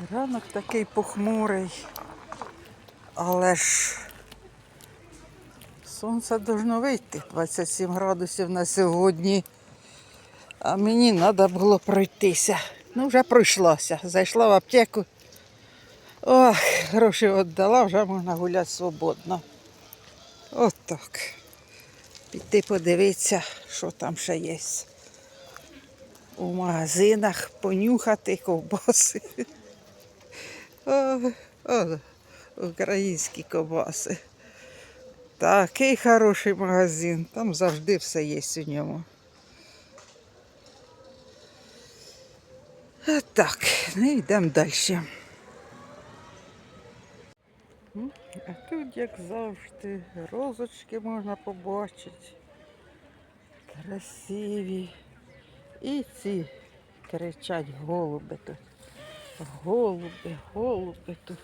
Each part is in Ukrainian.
Ранок такий похмурий, але ж сонце должно вийти. 27 градусів на сьогодні. А мені треба було пройтися. Ну, вже пройшлося. Зайшла в аптеку. Ох, гроші віддала, вже можна гуляти свободно. От так. Піти подивитися, що там ще є. У магазинах понюхати ковбаси. Українські ковбаси. Такий хороший магазин. Там завжди все є у ньому. Так, ну йдемо далі. А тут, як завжди, розочки можна побачити. Красиві. І ці кричать голуби тут. Голуби, голуби тут.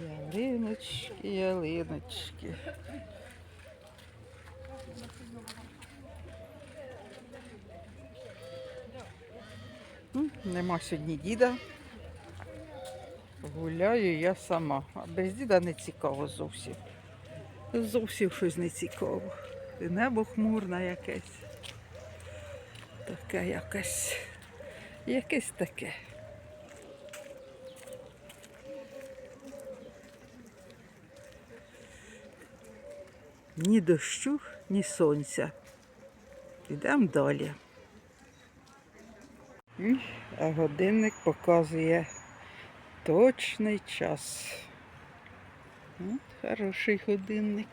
Ялиночки, ялиночки. Нема сьогодні діда. Гуляю я сама. А без діда не цікаво зовсім. Зовсім щось не цікаво. І небо хмурне якесь. Таке якесь. Якесь таке. Ні дощу, ні сонця. Йдемо далі. А годинник показує точний час. От, хороший годинник.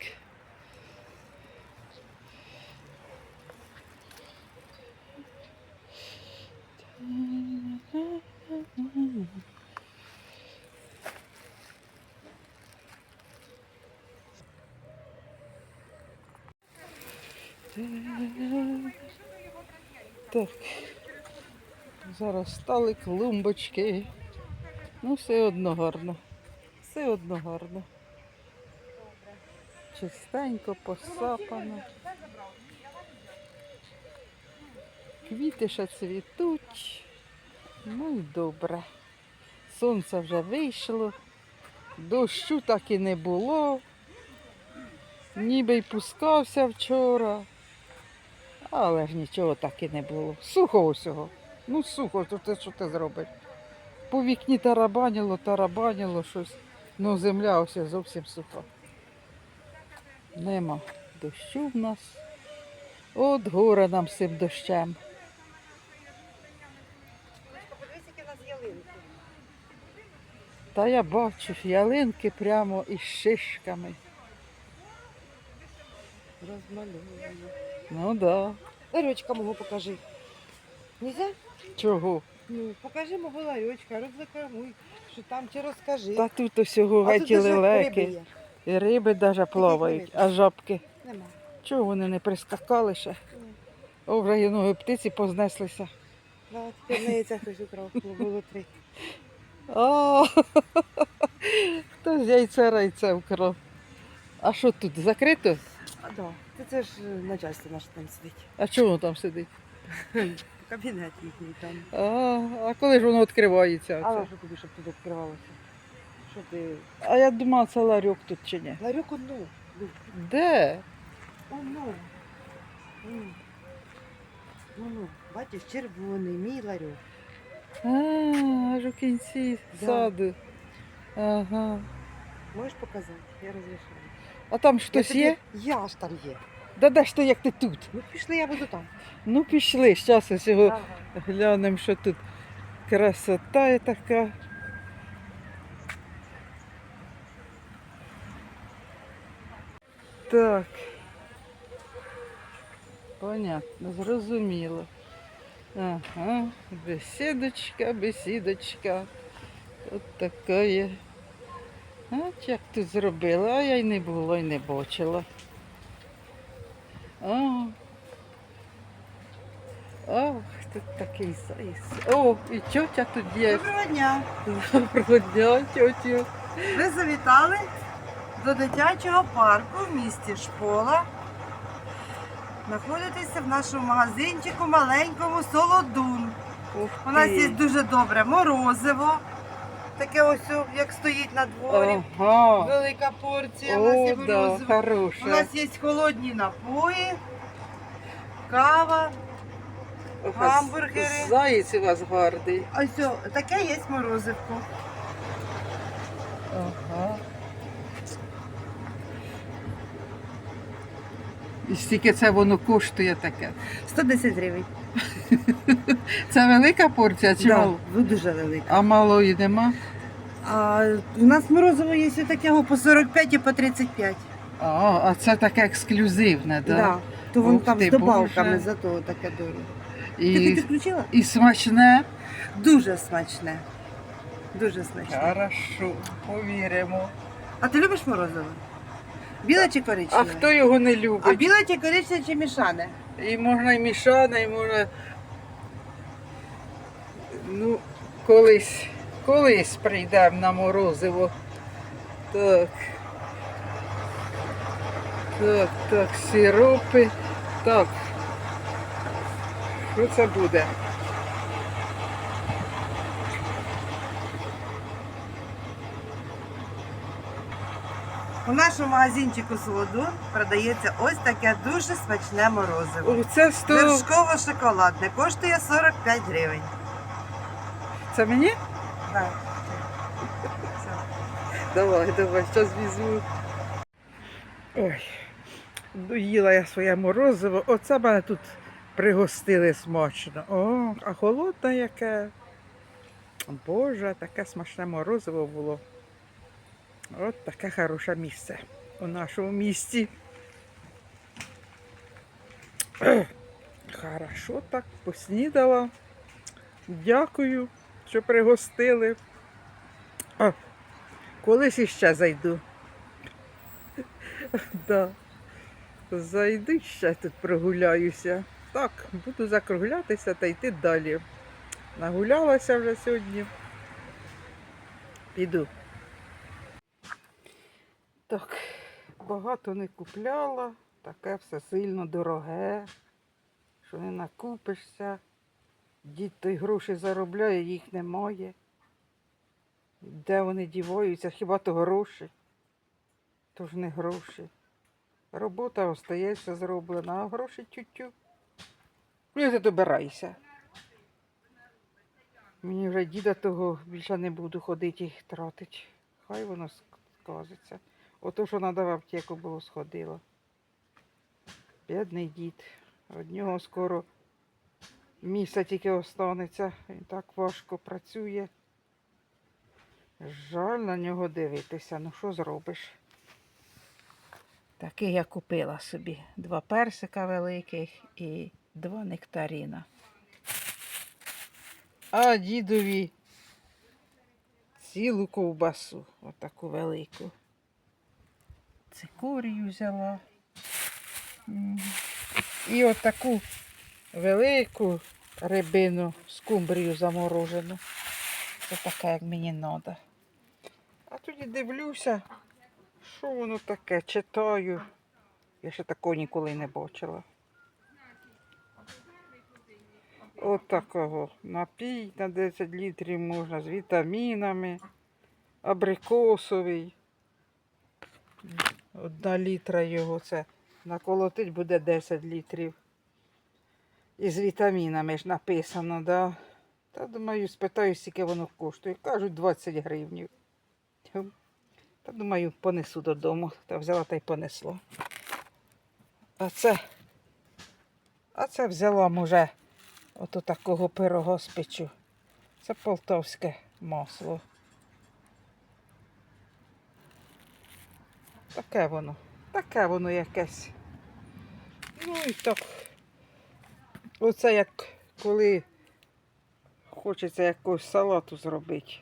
Так. Зараз стали клумбочки. Ну, все одно гарно. Все одно гарно. Чистенько посапано. Квіти ще цвітуть. Ну і добре. Сонце вже вийшло. Дощу так і не було. Ніби й пускався вчора. Але ж нічого так і не було. Сухо усього. Ну сухо, то ти що ти зробиш? По вікні тарабанило, тарабанило щось. Ну земля ось зовсім суха. Нема дощу в нас. От горе нам з цим дощем. Та я бачу ялинки прямо із шишками. Розмальовані. Ну да. Ларьочка мого покажи. Нельзя? Чого? Ну, покажи мого ларьочка, розрекламуй, що там чи розкажи. Та тут усього тут лелеки. І риби навіть плавають, а жабки. Нема. Чого вони не прискакали ще? О, вже ноги птиці познеслися. Да, тепер на яйцях хтось украв, було три. О, хто з яйця райця вкрав. А що тут, закрито? А, да. Це, це ж е, начальство наше там сидить. А чого воно там сидить? Кабінет їхній там. А, а коли ж воно відкривається? А що тобі, щоб туди відкривалося? Що ти? А я думала, це ларьок тут чи ні. Ларьок одну. Де? Оно. Ну, ну, бачиш, червоний, мій ларьок. А, аж у кінці Да. саду. Ага. Можеш показати? Я розрішаю. А там щось є? Я ж там є. Да де ж то як ти тут? Ну пішли, я буду там. Ну пішли, зараз ось його Ага. глянемо, що тут красота є така. Так. Понятно, зрозуміло. Ага, бесідочка, бесідочка. От така є. От як тут зробила, а я й не було, й не бачила. О, Ох, тут такий зайс. О, і тьотя тут є. Доброго дня. Доброго дня, тьотю. Ви завітали? до дитячого парку в місті Шпола. Знаходитеся в нашому магазинчику маленькому Солодун. Ух У нас є дуже добре морозиво. Таке ось, як стоїть на дворі. Ага. Велика порція. У нас є О, да, морозиво. У нас є холодні напої, кава. Ох, гамбургери. Заєць у вас гарний. Ось о, таке є морозивко. Ага. І скільки це воно коштує таке? 110 гривень. Це велика порція чи мало? ну, дуже велика. А малої нема? А у нас морозиво є і такого по 45 і по 35. А, а це таке ексклюзивне, да? Да. То воно Ух там ти, з добавками, Боже. зато таке дорого. Ти І, включила? і смачне. Дуже смачне. Дуже смачне. Хорошо, повіримо. А ти любиш морозиво? Біле чи А хто його не А любить? біле чи коричневе чи мішане? І можна і мішане, і можна. Ну, колись, колись прийдемо на морозиво. Так. Так, так, сиропи. Так. Що це буде? У нашому магазинчику Солодун продається ось таке дуже смачне морозиво. О, це 100... Вершково-шоколадне, коштує 45 гривень. Це мені? Так. Давай, давай, зараз візьму. Ой, доїла я своє морозиво. Оце мене тут пригостили смачно. О, а холодне яке. Боже, таке смачне морозиво було. От таке хороше місце у нашому місті. Хорошо так, поснідала. Дякую, що пригостили. А, Колись іще зайду. Да. Зайду ще тут прогуляюся. Так, буду закруглятися та йти далі. Нагулялася вже сьогодні. Піду. Так, багато не купляла, таке все сильно дороге, що не накупишся. Дід той гроші заробляє, їх немає. Де вони діваються? Хіба то гроші? То ж не гроші. Робота остається зроблена, а гроші тютю. Ну, ти добирайся. Мені вже діда того більше не буду ходити їх тратити. Хай воно сказиться. Ото, що треба в аптеку було сходило. Бідний дід. Од нього скоро місяць тільки останеться. Він так важко працює. Жаль на нього дивитися, ну що зробиш? Такий я купила собі. Два персика великих і два нектаріна. А дідові цілу ковбасу, отаку велику. Цикорію взяла. І отаку велику рибину скумбрію заморожену. Це така, як мені треба. А тоді дивлюся, що воно таке, читаю. Я ще такого ніколи не бачила. От такого. Напій на 10 літрів можна з вітамінами. Абрикосовий. Одна літра його це наколотить буде 10 літрів. І з вітамінами ж написано, да? Та думаю, спитаю, скільки воно коштує. Кажуть, 20 гривень. Та думаю, понесу додому. Та взяла та й понесла. А це, а це взяла, може, ото такого пирога спечу. Це полтавське масло. Таке воно, таке воно якесь. Ну і так. Оце як коли хочеться якогось салату зробити.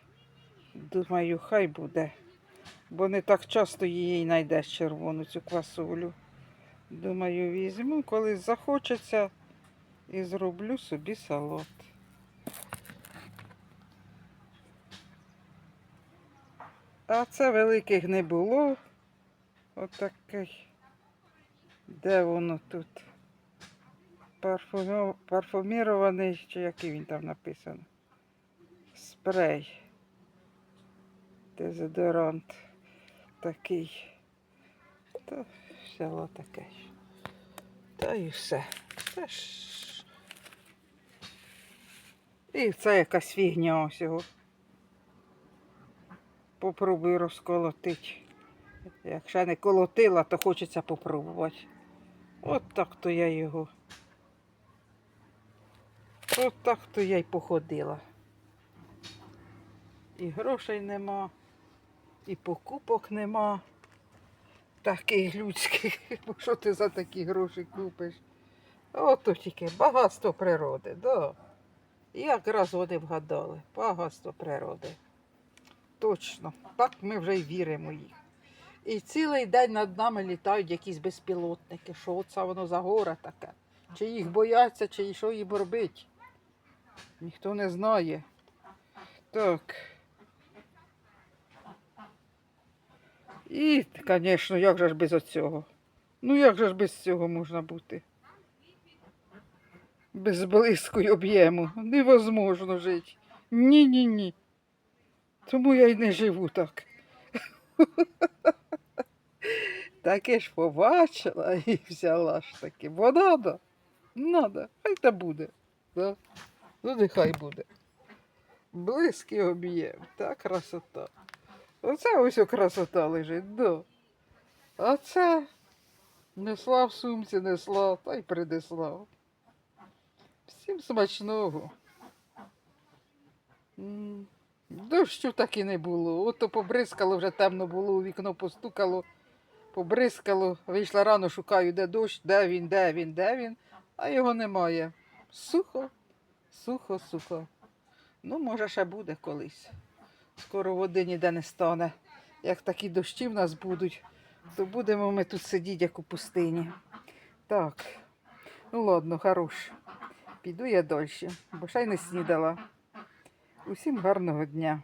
Думаю, хай буде. Бо не так часто її знайдеш червону цю квасолю. Думаю, візьму, коли захочеться і зроблю собі салат. А це великих не було. Отакий. Де воно тут? Парфумірований, чи який він там написано? Спрей. Дезодорант. Такий. Та взяла таке. Та і все. Та ж. І це якась фігня ось його. Попробую розколотити. Якщо не колотила, то хочеться попробувати. От так то я його. От так то я й походила. І грошей нема, і покупок нема. Таких людських. Бо що ти за такі гроші купиш? Ото тільки багатство природи, да. Якраз вони вгадали. Багатство природи. Точно. Так ми вже й віримо їх. І цілий день над нами літають якісь безпілотники. Що це воно за гора таке? Чи їх бояться, чи що їм робить? Ніхто не знає. Так. І, звісно, як же ж без оцього? Ну як же ж без цього можна бути? Без блиску об'єму. Невозможно жити. Ні-ні-ні. Тому я й не живу так. Таке ж побачила і взяла ж таки. Бо надо. Надо. Хай та буде. Да? Ну, нехай буде. Близький об'єм. Та красота. Оце ось красота лежить, да. А це несла в сумці, несла, та й принесла. Всім смачного. Дощу так і не було. Ото побризкало, вже темно було, у вікно постукало, побризкало. Вийшла рано, шукаю, де дощ, де він, де він, де він, а його немає. Сухо, сухо, сухо. Ну, може, ще буде колись. Скоро води ніде не стане. Як такі дощі в нас будуть, то будемо ми тут сидіти, як у пустині. Так, ну ладно, хорош. Піду я далі, бо ще й не снідала. Усім гарного дня.